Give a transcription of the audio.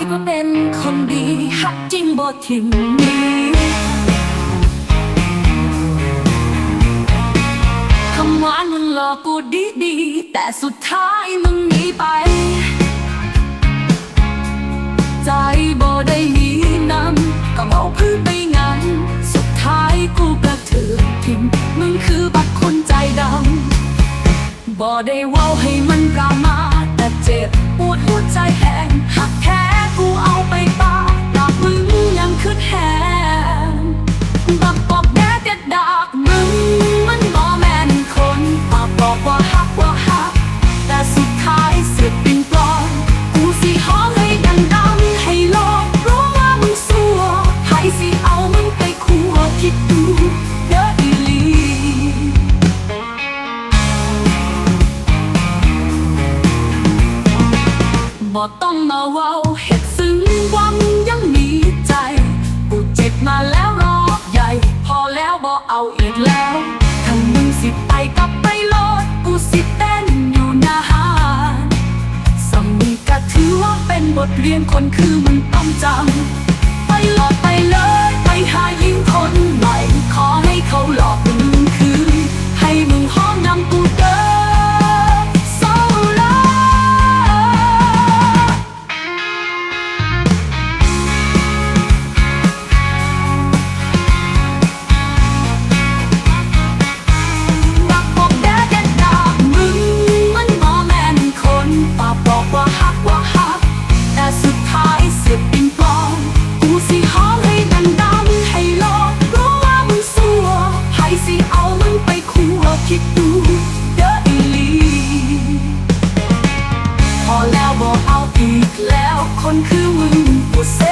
ก็เป็นคนดีฮักจริงโบ่ทิมนี้คำหวานมันหลอกกูดีดีแต่สุดท้ายมึงหนีไป ใจบ่ได้หนีนำก็เอาพื้นไปงานสุดท้ายกูก็ถือทิมมึงคือบักคนใจดำบ่ได้เว้าให้มันกามาแต่เจ็บปวดหัวใจแห บ่ต้องมาเว้าเห็ดซึ้งวังยังมีใจ กูเจ็บมาแล้วรอบใหญ่ พอแล้วบ่เอาอีกแล้วถ้ามึงสิไปกลับไปโลดกูสิเต้นอยู่หน้าหานสมีก็ถือว่าเป็นบทเรียนคนคือมึงต้องจำ คนคือมึง